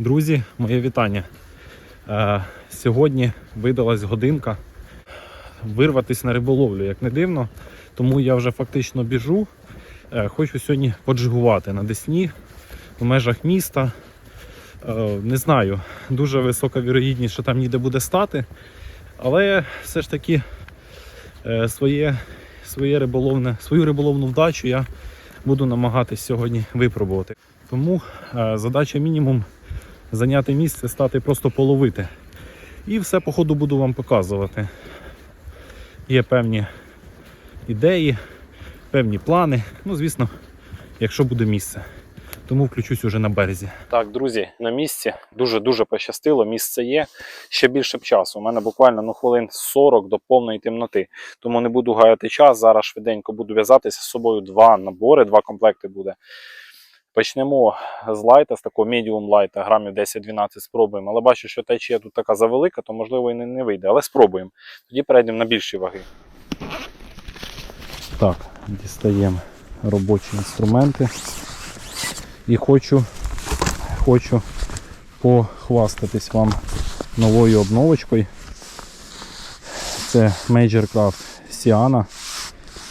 Друзі, моє вітання. Е, сьогодні видалась годинка вирватися на риболовлю, як не дивно. Тому я вже фактично біжу. Е, хочу сьогодні поджигувати на Десні в межах міста. Е, не знаю, дуже висока вірогідність, що там ніде буде стати. Але все ж таки своє, своє риболовне, свою риболовну вдачу я буду намагатись сьогодні випробувати. Тому задача мінімум зайняти місце, стати просто половити. І все по ходу буду вам показувати. Є певні ідеї, певні плани. Ну, звісно, якщо буде місце. Тому включусь уже на березі. Так, друзі, на місці дуже-дуже пощастило. Місце є. Ще більше б часу. У мене буквально ну, хвилин 40 до повної темноти. Тому не буду гаяти час. Зараз швиденько буду в'язатися з собою два набори, два комплекти буде. Почнемо з лайта, з такого медіум лайта, грамів 10-12 спробуємо. Але бачу, що течія тут така завелика, то можливо і не, не вийде. Але спробуємо. Тоді перейдемо на більші ваги. Так, дістаємо робочі інструменти. І хочу, хочу похвастатись вам новою обновочкою. Це Major Craft Siana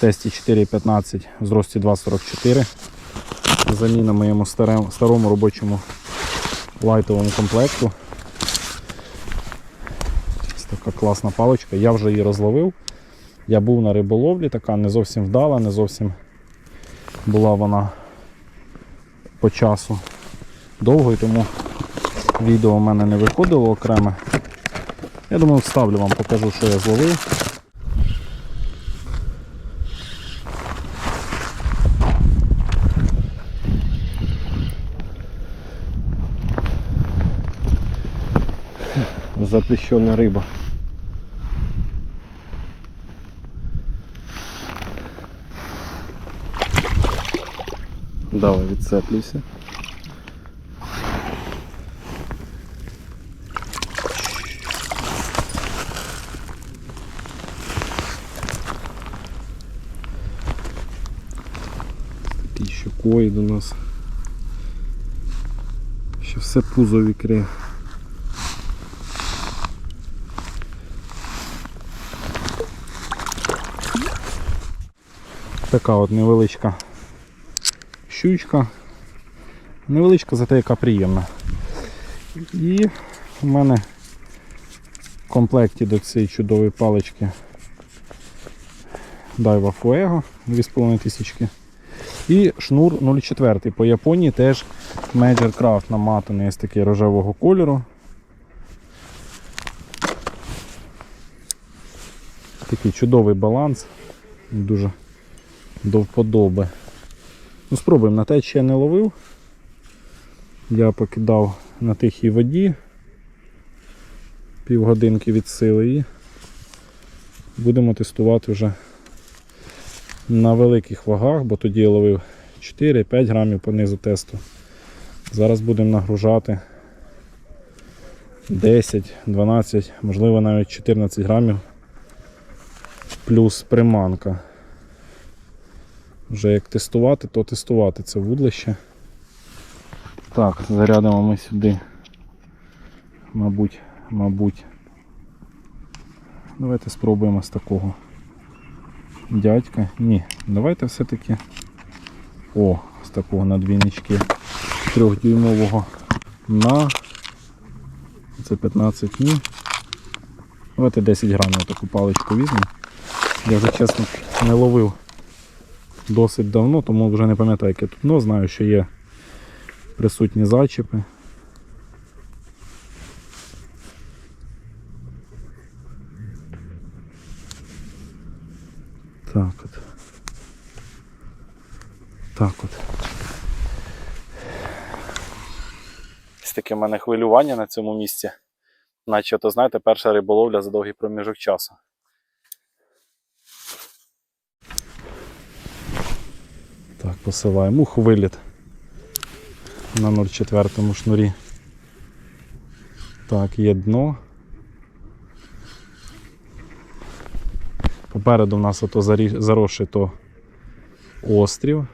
тесті 4.15 в зрості 2.44 заміна моєму старому, старому робочому лайтовому комплекту. Ось така класна паличка. Я вже її розловив. Я був на риболовлі, така не зовсім вдала, не зовсім була вона по часу довгою, тому відео в мене не виходило окреме. Я думаю, вставлю вам, покажу, що я зловив. Запрещенная рыба. Давай відцеплюйся. Такий щукоїд у нас. Ще все пузо в Така от невеличка щучка. Невеличка, зате яка приємна. І в мене в комплекті до цієї чудової палички Daiwa Fuego 2,5 тисячки. І шнур 0,4 по Японії теж Major Craft наматаний ось такий рожевого кольору. Такий чудовий баланс. Дуже до вподоби. Ну, спробуємо, на те ще не ловив. Я покидав на тихій воді півгодинки від сили і будемо тестувати вже на великих вагах, бо тоді я ловив 4-5 грамів по низу тесту. Зараз будемо нагружати 10, 12, можливо навіть 14 грамів плюс приманка. Вже як тестувати, то тестувати це вудлище. Так, зарядимо ми сюди, мабуть, мабуть. Давайте спробуємо з такого дядька. Ні, давайте все-таки о, з такого надвійнички трьохдюймового на це 15 ні. Давайте 10 грамів таку паличку візьмемо. Я вже чесно не ловив досить давно, тому вже не пам'ятаю, яке тут дно. Знаю, що є присутні зачіпи. Так от. Так от. Ось таке в мене хвилювання на цьому місці. Наче, то знаєте, перша риболовля за довгий проміжок часу. Так, посилаємо ух, виліт на 0,4 шнурі. Так, є дно. Попереду в нас ото заросший то острів.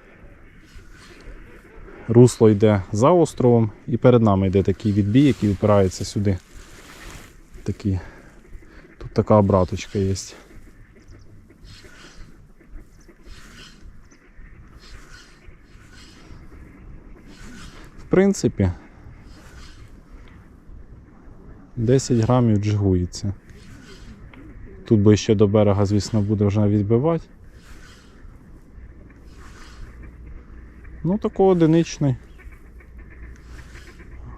русло йде за островом, і перед нами йде такий відбій, який випирається сюди. Такий. Тут така обраточка є. Принципі, 10 грамів джигується. Тут би ще до берега, звісно, буде вже відбивати. Ну, тако одиничний.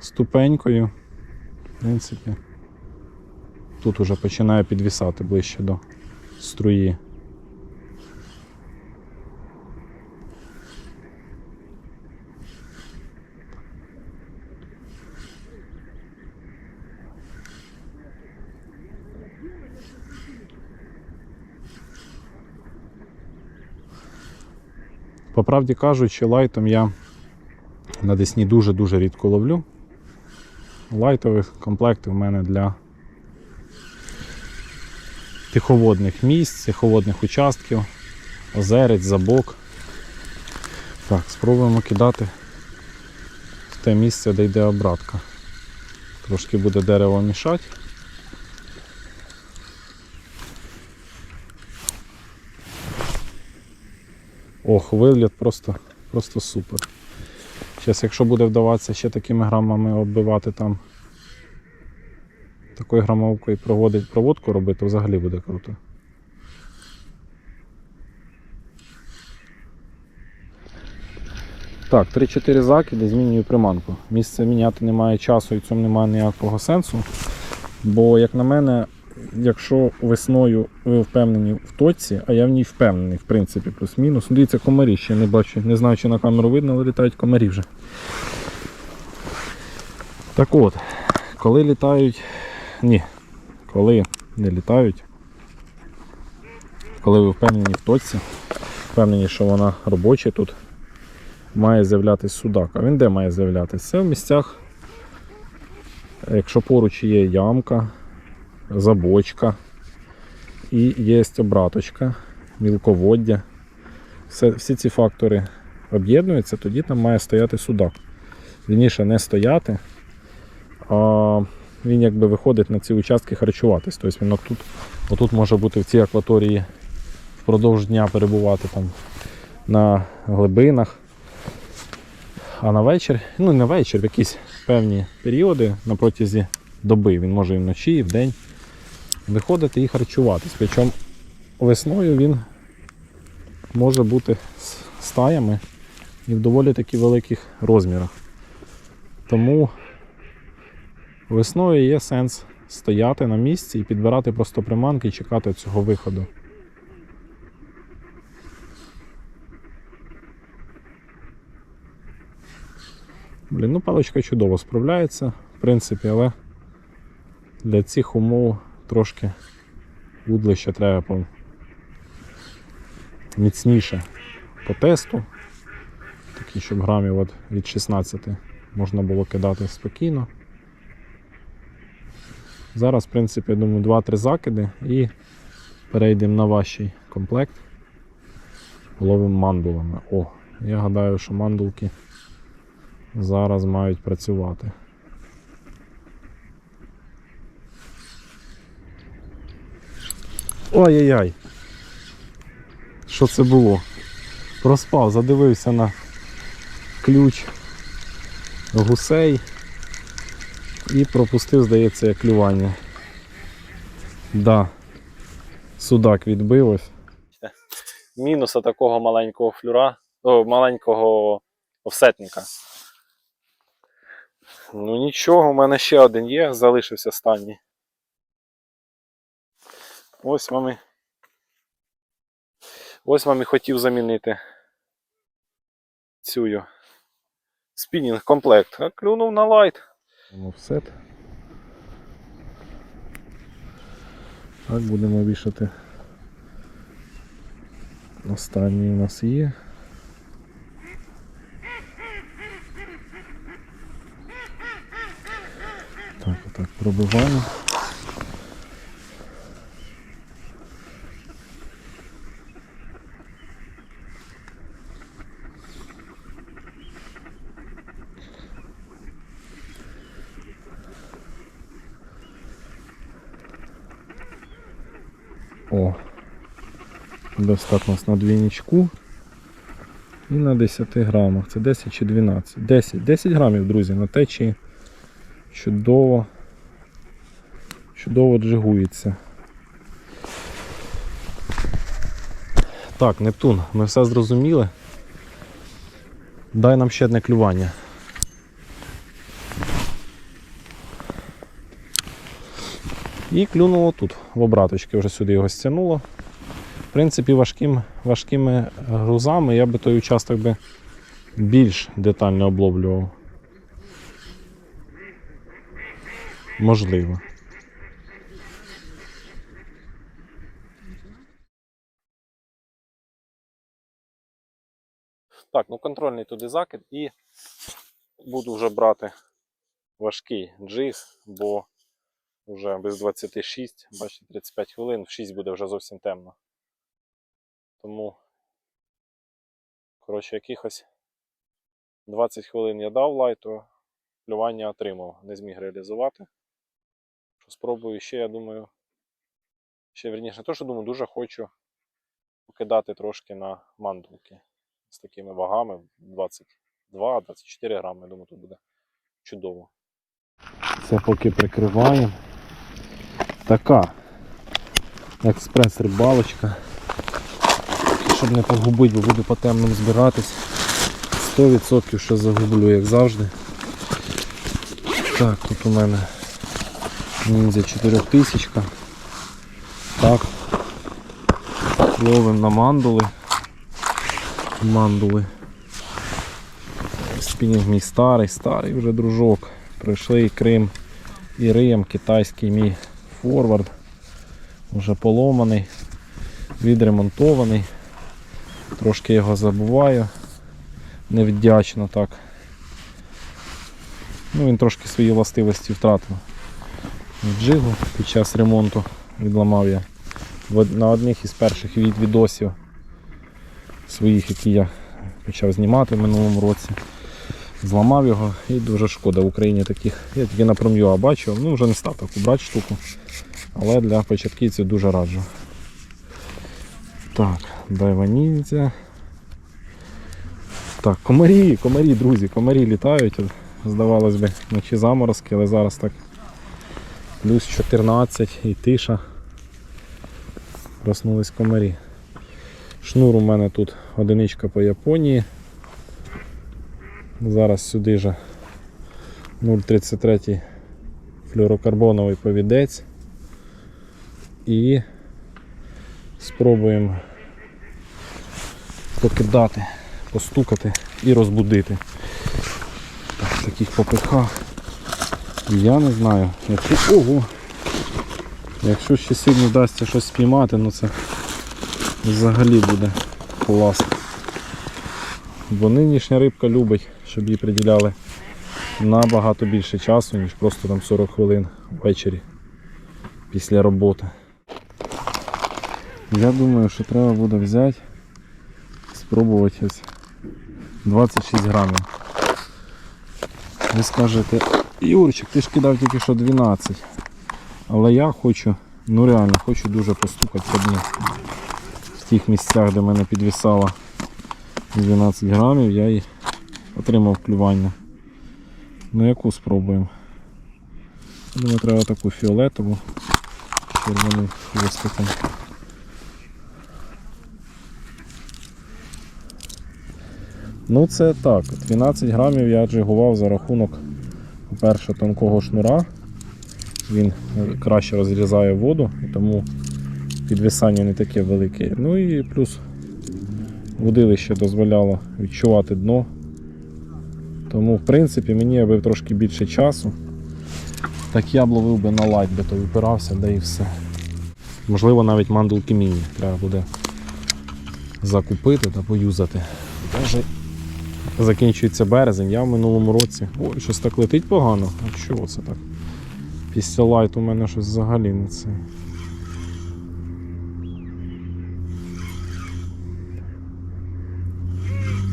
Ступенькою. В принципі. Тут уже починає підвісати ближче до струї. По правді кажучи, лайтом я на Десні дуже-дуже рідко ловлю. Лайтові комплекти в мене для тиховодних місць, тиховодних участків, озерець, забок. Так, спробуємо кидати в те місце, де йде обратка. Трошки буде дерево мішати. Ох, вигляд просто, просто супер. Зараз, якщо буде вдаватися ще такими грамами оббивати там такою грамовкою проводить проводку робити, то взагалі буде круто. Так, 3-4 закиди, змінюю приманку. Місце міняти немає часу і цьому немає ніякого сенсу. Бо, як на мене, якщо весною ви впевнені в точці, а я в ній впевнений, в принципі, плюс-мінус. Ну, Дивіться, комарі ще не бачу. Не знаю, чи на камеру видно, але літають комарі вже. Так от, коли літають. Ні, коли не літають, коли ви впевнені в точці, впевнені, що вона робоча тут, має з'являтися судак. А він де має з'являтися? Це в місцях, якщо поруч є ямка, забочка і є обраточка, мілководдя. Все, всі ці фактори об'єднуються, тоді там має стояти судак. Вірніше не стояти, а він якби виходить на ці участки харчуватись. Тобто він отут, отут може бути в цій акваторії впродовж дня перебувати там на глибинах. А на вечір, ну не вечір, в якісь певні періоди на протязі доби. Він може і вночі, і вдень виходити і харчуватись. Причому весною він може бути стаями і в доволі таки великих розмірах. Тому Весною є сенс стояти на місці і підбирати просто приманки і чекати цього виходу. Блін, ну паличка чудово справляється, в принципі, але для цих умов трошки вудлище треба по... міцніше по тесту. Такі, щоб грамів от від 16 можна було кидати спокійно. Зараз, в принципі, я думаю, 2-3 закиди і перейдемо на ваший комплект. Ловимо мандулами. О, я гадаю, що мандулки зараз мають працювати. Ой-яй-яй! Що це було? Проспав, задивився на ключ гусей і пропустив, здається, клювання. Да. Судак відбив ось. Мінуса такого маленького флюра, о, маленького офсетника. Ну нічого, у мене ще один є, залишився останній. Ось вам і. Ось вам і хотів замінити цю спінінг комплект. А клюнув на лайт. Офсет. Так, будемо вішати. Останній у нас є. Так, отак пробиваємо. О. Так у нас на двійничку. І на 10 грамах. Це 10 чи 12. 10. 10 грамів, друзі, на течії. Чудово. Чудово джигується. Так, Нептун, ми все зрозуміли. Дай нам ще одне клювання. І клюнуло тут, в обраточки, вже сюди його стягнуло. Принципі, важким, важкими грузами я би той участок би більш детально обловлював. Можливо. Так, ну контрольний туди закид і буду вже брати важкий джиг, бо вже без 26, бачите, 35 хвилин, в 6 буде вже зовсім темно. Тому, коротше, якихось 20 хвилин я дав лайту, плювання отримав, не зміг реалізувати. Що спробую ще, я думаю, ще вірніше, не то, що думаю, дуже хочу покидати трошки на мандулки з такими вагами 22-24 грами. Я думаю, тут буде чудово. Це поки прикриваємо. Така експрес-рибалочка. Щоб не погубити, бо буду по темному збиратись. 100% що загублю, як завжди. Так, тут у мене ніндзя 4000. Так. Ловим на мандули. Мандули. Спінінг мій старий, старий вже дружок. Пройшли і Крим, і Рим, китайський мій форвард. Вже поломаний, відремонтований. Трошки його забуваю. Невдячно так. Ну, він трошки свої властивості втратив. Джигу під час ремонту відламав я на одних із перших від відосів своїх, які я почав знімати в минулому році. Зламав його і дуже шкода в Україні таких. Я тільки на пром'юа бачив, ну вже не став таку брати штуку. Але для початківців дуже раджу. Так, дайва ніндзя. Так, комарі, комарі, друзі, комарі літають. Здавалось би, вночі заморозки, але зараз так плюс 14 і тиша. Проснулись комарі. Шнур у мене тут одиничка по Японії. Зараз сюди же 0,33 флюорокарбоновий повідець. І спробуємо покидати, постукати і розбудити. Так, таких попихах. Я не знаю. Якщо... Ого! Якщо ще сьогодні вдасться щось спіймати, ну це взагалі буде клас. Бо нинішня рибка любить, щоб їй приділяли набагато більше часу, ніж просто там 40 хвилин ввечері після роботи. Я думаю, що треба буде взяти, спробувати ось 26 грамів. Ви скажете, Юрчик, ти ж кидав тільки що 12. Але я хочу, ну реально, хочу дуже постукати по дні. В тих місцях, де мене підвісало 12 грамів, я і отримав клювання. Ну яку спробуємо? Думаю, треба таку фіолетову, червоним хвостиком. Ну це так, 12 грамів я джигував за рахунок, по-перше, тонкого шнура. Він краще розрізає воду, тому підвисання не таке велике. Ну і плюс водилище дозволяло відчувати дно. Тому, в принципі, мені аби трошки більше часу. Так я б ловив би на лайт, то випирався, да і все. Можливо, навіть мандулки міні треба буде закупити та поюзати. Даже закінчується березень, я в минулому році. Ой, щось так летить погано. А чого це так? Після лайту у мене щось взагалі не це.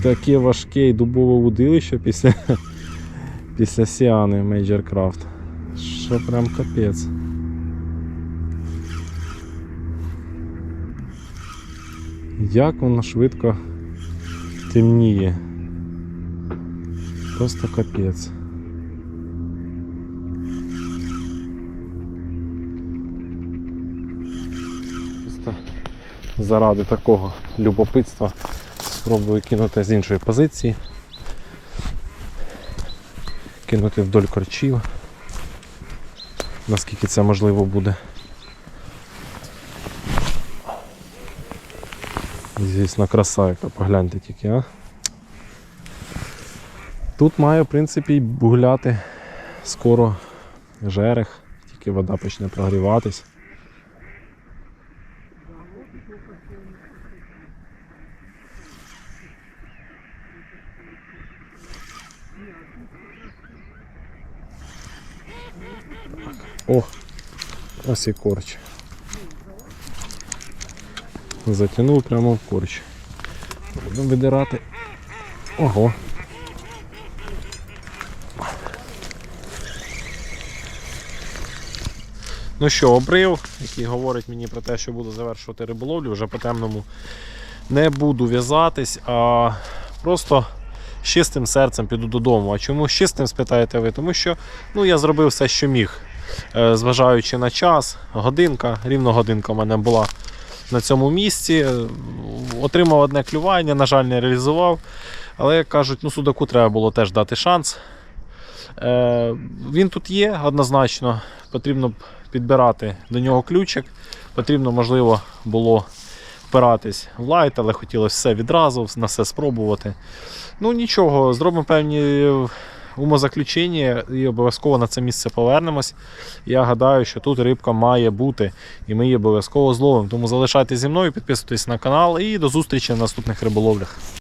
Таке важке і дубове удилище після, після Сіани Major Craft. Що прям капець. Як воно швидко темніє. Просто капець. Просто заради такого любопитства спробую кинути з іншої позиції. Кинути вдоль корчів. Наскільки це можливо буде. Звісно, краса, яка погляньте тільки, а. Тут має, в принципі, гуляти скоро жерех, тільки вода почне прогріватись. О, ось і корч. Затягнув прямо в корч. Будемо видирати. Ого. Ну що, обрив, який говорить мені про те, що буду завершувати риболовлю, вже по темному не буду в'язатись, а просто з чистим серцем піду додому. А чому з чистим спитаєте ви? Тому що ну, я зробив все, що міг. Е, Зважаючи на час, годинка, рівно годинка в мене була на цьому місці. Е, Отримав одне клювання, на жаль, не реалізував. Але як кажуть, ну, судаку треба було теж дати шанс. Е, він тут є однозначно. Потрібно підбирати до нього ключик. Потрібно, можливо, було впиратись в лайт, але хотілося все відразу, на все спробувати. Ну нічого, зробимо певні умозаключення і обов'язково на це місце повернемось. Я гадаю, що тут рибка має бути, і ми її обов'язково зловимо. Тому залишайтеся зі мною, підписуйтесь на канал і до зустрічі в наступних риболовлях.